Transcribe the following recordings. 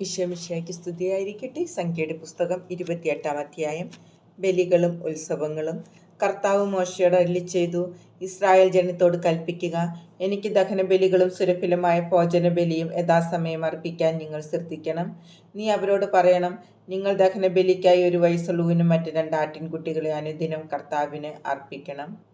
ഈശോമിശിയായ്ക്ക് സ്തുതിയായിരിക്കട്ടെ. സംഖ്യയുടെ പുസ്തകം ഇരുപത്തിയെട്ടാം അധ്യായം. ബലികളും ഉത്സവങ്ങളും. കർത്താവ് മോശയോട് അല്ലി ചെയ്തു ഇസ്രായേൽ ജനത്തോട് കൽപ്പിക്കുക. എനിക്ക് ദഹനബലികളും സുരഭിലമായ ഭോജനബലിയും യഥാസമയം അർപ്പിക്കാൻ നിങ്ങൾ ശ്രദ്ധിക്കണം. നീ അവരോട് പറയണം നിങ്ങൾ ദഹനബലിക്കായി ഒരു വയസ്സുള്ളൂവിനും മറ്റ് രണ്ട് ആട്ടിൻകുട്ടികളെ അനുദിനം കർത്താവിന് അർപ്പിക്കണം.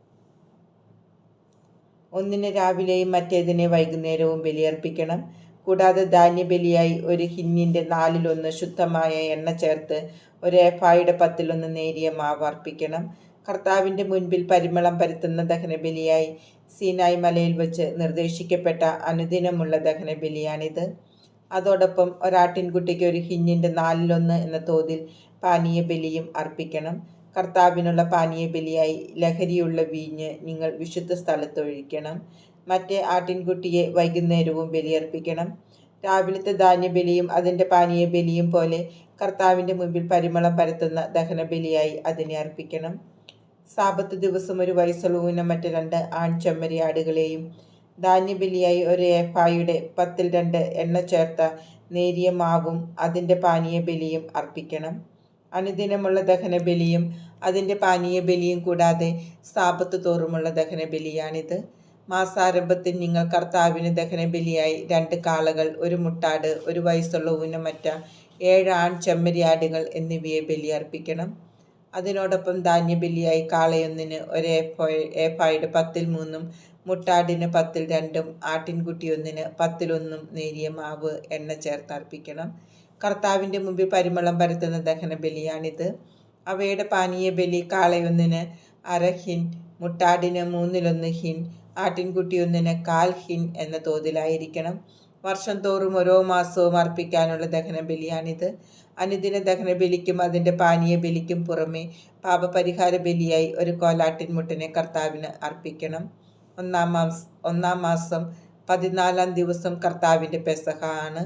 ഒന്നിന് രാവിലെയും മറ്റേതിനെ വൈകുന്നേരവും ബലിയർപ്പിക്കണം കൂടാതെ ധാന്യബലിയായി ഒരു ഹിന്നിന്റെ നാലിലൊന്ന് ശുദ്ധമായ എണ്ണ ചേർത്ത് ഒരു ഏഫായുടെ പത്തിലൊന്ന് നേരിയ മാവ് അർപ്പിക്കണം. കർത്താവിന്റെ മുൻപിൽ പരിമളം പരത്തുന്ന ദഹനബലിയായി സീനായ് മലയിൽ വെച്ച് നിർദ്ദേശിക്കപ്പെട്ട അനുദിനമുള്ള ദഹനബലിയാണിത്. അതോടൊപ്പം ഒരാട്ടിൻകുട്ടിക്ക് ഒരു ഹിന്നിന്റെ നാലിലൊന്ന് എന്ന തോതിൽ പാനീയ ബലിയും അർപ്പിക്കണം. കർത്താവിനുള്ള പാനീയ ബലിയായി ലഹരിയുള്ള വീഞ്ഞ് നിങ്ങൾ വിശുദ്ധ സ്ഥലത്തൊഴിക്കണം. മറ്റേ ആട്ടിൻകുട്ടിയെ വൈകുന്നേരവും ബലിയർപ്പിക്കണം. രാവിലത്തെ ധാന്യബലിയും അതിന്റെ പാനീയ ബലിയും പോലെ കർത്താവിന്റെ മുമ്പിൽ പരിമളം പരത്തുന്ന ദഹനബലിയായി അതിനെ അർപ്പിക്കണം. സാപത്ത് ദിവസം ഒരു വയസ്സുള്ളൂന മറ്റ് രണ്ട് ആൺചെമ്മരി ആടുകളെയും ധാന്യബലിയായി ഒരു ഏഫായുടെ പത്തിൽ രണ്ട് എണ്ണ ചേർത്ത നേരിയ മാവും അതിന്റെ പാനീയ ബലിയും അർപ്പിക്കണം. അനുദിനമുള്ള ദഹനബലിയും അതിന്റെ പാനീയ ബലിയും കൂടാതെ സാപത്ത് തോറുമുള്ള ദഹനബലിയാണിത്. മാസാരംഭത്തിൽ നിങ്ങൾ കർത്താവിന് ദഹനബലിയായി രണ്ട് കാളകൾ ഒരു മുട്ടാട് ഒരു വയസ്സുള്ള ഊനമറ്റ ഏഴ് ആൺ ചെമ്മരിയാടുകൾ എന്നിവയെ ബലിയർപ്പിക്കണം. അതിനോടൊപ്പം ധാന്യബലിയായി കാളയൊന്നിന് ഒരു ഏഫായുടെ പത്തിൽ മൂന്നും മുട്ടാടിന് പത്തിൽ രണ്ടും ആട്ടിൻകുട്ടിയൊന്നിന് പത്തിലൊന്നും നേരിയ മാവ് എണ്ണ ചേർത്ത് അർപ്പിക്കണം കർത്താവിന്റെ മുമ്പിൽ പരിമളം പരത്തുന്ന ദഹന ബലിയാണിത്. അവയുടെ പാനീയ ബലി കാളയൊന്നിന് അര ഹിൻ മുട്ടാടിന് മൂന്നിലൊന്ന് ഹിൻ ആട്ടിൻകുട്ടി ഒന്നിന് കാൽ ഹിൻ എന്ന തോതിലായിരിക്കണം. വർഷം തോറും ഓരോ മാസവും അർപ്പിക്കാനുള്ള ദഹന ബലിയാണിത്. അനുദിന ദഹന ബലിക്കും അതിന്റെ പാനീയ ബലിക്കും പുറമെ പാപപരിഹാര ബലിയായി ഒരു കോലാട്ടിൻ മുട്ടനെ കർത്താവിന് അർപ്പിക്കണം. ഒന്നാം മാസം ഒന്നാം മാസം പതിനാലാം ദിവസം കർത്താവിന്റെ പെസഹ ആണ്.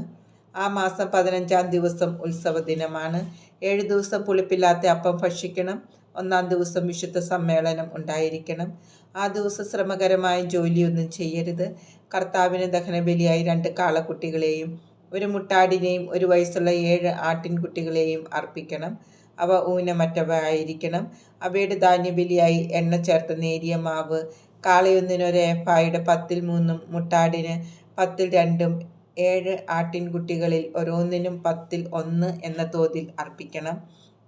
ആ മാസം പതിനഞ്ചാം ദിവസം ഉത്സവ ദിനമാണ് ഏഴ് ദിവസം പുളിപ്പില്ലാത്ത അപ്പം ഭക്ഷിക്കണം. ഒന്നാം ദിവസം വിശുദ്ധ സമ്മേളനം ഉണ്ടായിരിക്കണം. ആ ദിവസം ശ്രമകരമായ ജോലിയൊന്നും ചെയ്യരുത്. കർത്താവിന് ദഹനബലിയായി രണ്ട് കാളക്കുട്ടികളെയും ഒരു മുട്ടാടിനെയും ഒരു വയസ്സുള്ള ഏഴ് ആട്ടിൻകുട്ടികളെയും അർപ്പിക്കണം. അവ ഊനമറ്റവയായിരിക്കണം. അവയുടെ ധാന്യബലിയായി എണ്ണ ചേർത്ത നേരിയ മാവ് കാളയൊന്നിനൊരേഫായുടെ പത്തിൽ മൂന്നും മുട്ടാടിന് പത്തിൽ രണ്ടും ഏഴ് ആട്ടിൻകുട്ടികളിൽ ഓരോന്നിനും പത്തിൽ ഒന്ന് എന്ന തോതിൽ അർപ്പിക്കണം.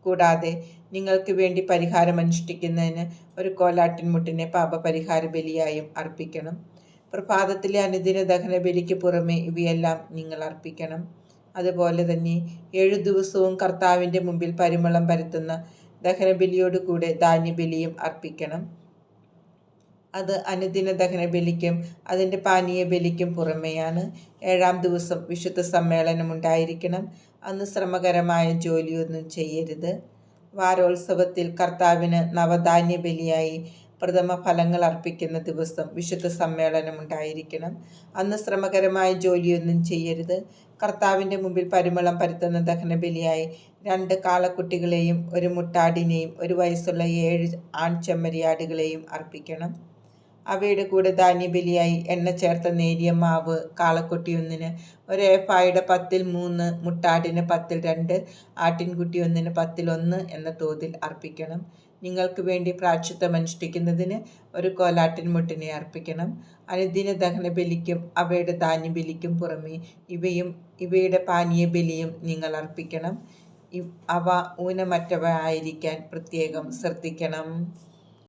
കൂടാതെ നിങ്ങൾക്ക് വേണ്ടി പരിഹാരം അനുഷ്ഠിക്കുന്നതിന് ഒരു കോലാട്ടിൻമുട്ടിനെ പാപപരിഹാര ബലിയായും അർപ്പിക്കണം. പ്രഭാതത്തിലെ അനുദിന ദഹന ബലിക്ക് പുറമെ ഇവയെല്ലാം നിങ്ങൾ അർപ്പിക്കണം. അതുപോലെ തന്നെ ഏഴു ദിവസവും കർത്താവിന്റെ മുമ്പിൽ പരിമളം പരത്തുന്ന ദഹനബലിയോട് കൂടെ ധാന്യബലിയും അർപ്പിക്കണം. അത് അനുദിന ദഹന ബലിക്കും അതിന്റെ പാനീയ ബലിക്കും പുറമെയാണ്. ഏഴാം ദിവസം വിശുദ്ധ സമ്മേളനം ഉണ്ടായിരിക്കണം. അന്ന് ശ്രമകരമായ ജോലിയൊന്നും ചെയ്യരുത്. വാരോത്സവത്തിൽ കർത്താവിന് നവധാന്യ ബലിയായി പ്രഥമ ഫലങ്ങൾ അർപ്പിക്കുന്ന ദിവസം വിശുദ്ധ സമ്മേളനം ഉണ്ടായിരിക്കണം. അന്ന് ശ്രമകരമായ ജോലിയൊന്നും ചെയ്യരുത്. കർത്താവിന്റെ മുമ്പിൽ പരിമളം പരത്തുന്ന ദഹനബലിയായി രണ്ട് കാളക്കുട്ടികളെയും ഒരു മുട്ടാടിനെയും ഒരു വയസ്സുള്ള ഏഴ് ആൺചെമ്മരിയാടുകളെയും അർപ്പിക്കണം. അവയുടെ കൂടെ ധാന്യബലിയായി എണ്ണ ചേർത്ത നേരിയ മാവ് കാളക്കുട്ടിയൊന്നിന് ഒരു ഏഫായുടെ പത്തിൽ മൂന്ന് മുട്ടാടിന് പത്തിൽ രണ്ട് ആട്ടിൻകുട്ടി ഒന്നിന് പത്തിൽ ഒന്ന് എന്ന തോതിൽ അർപ്പിക്കണം. നിങ്ങൾക്ക് വേണ്ടി പ്രാക്ഷിത്വം അനുഷ്ഠിക്കുന്നതിന് ഒരു കോലാട്ടിൻ മുട്ടിനെ അർപ്പിക്കണം. അനുദിന ദഹന ബലിക്കും അവയുടെ ധാന്യബലിക്കും പുറമെ ഇവയും ഇവയുടെ പാനീയ ബലിയും നിങ്ങൾ അർപ്പിക്കണം. അവ ഊനമറ്റവ ആയിരിക്കാൻ പ്രത്യേകം ശ്രദ്ധിക്കണം.